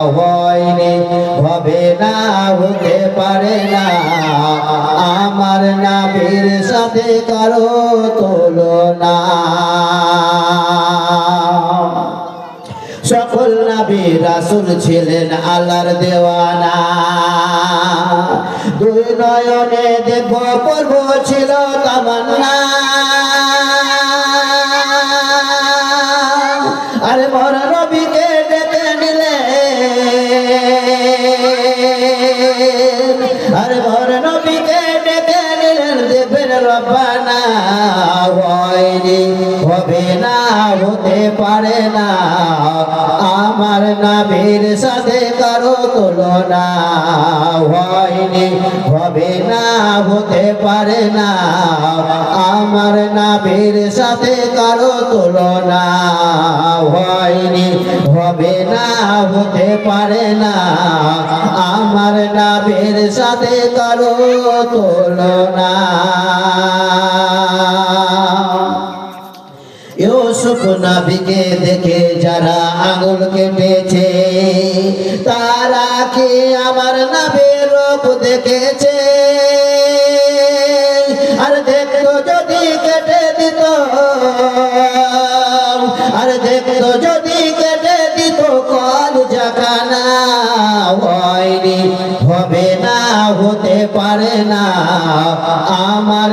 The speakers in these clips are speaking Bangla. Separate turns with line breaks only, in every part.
হয়নি, হবে না, হতে পারে না। আমার নাবির সাথে কারও তুলনা। সকল নবী রাসুল ছিলেন আল্লাহর দেওয়ানা। দুই নয়নে দেব পর্ব ছিল তামান্না। আরে ভর নবীকে ডেকে নিলেন দেবেন রব্বানা হয়নি, হবে না, হতে পারে না। আমার নামের সাথে কারও তুলনা হয়নি হবে না, হতে পারে না। আমার নামের সাথে কারও তুলনা হয়নি, হবে না, হতে পারে না। আমার নামের সাথে কারও তুলনা। ইউসুফ দেখে যারা আঙুল কেটেছে, তারা কি আমার নবীর রূপ দেখেছে? আর দেখতো যদি কেটে দিত, আর দেখতো যদি কেটে দিত, কল জাকানা হয়নি, হবে না, হতে পারে না। আমার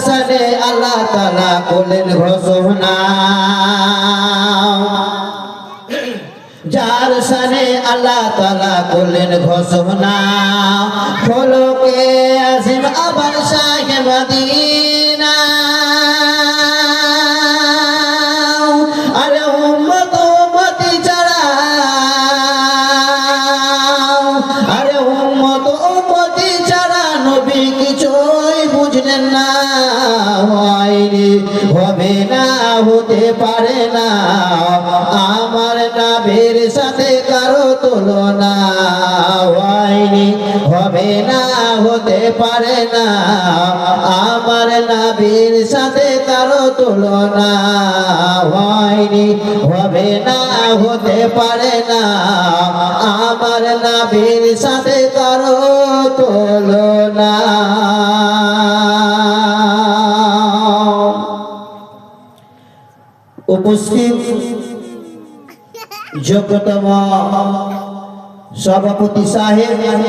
সানে আল্লাহ তালা বলেন ঘোষণা যার সানে আল্লাহ তালা করলেন ঘোষণা ফলকে আসিম আবার শাহে না। আমার নাবের সাথে কারও তুলনা হয়নি, হবে না, হতে পারে না। আমার নাবির সাথে কারও তুলনা হয়নি, হবে না, হতে পারে না। আমার নাবির সাথে কারও তুলনা। উপস্থিত। যোগ্যতম সভাপতি সাহেব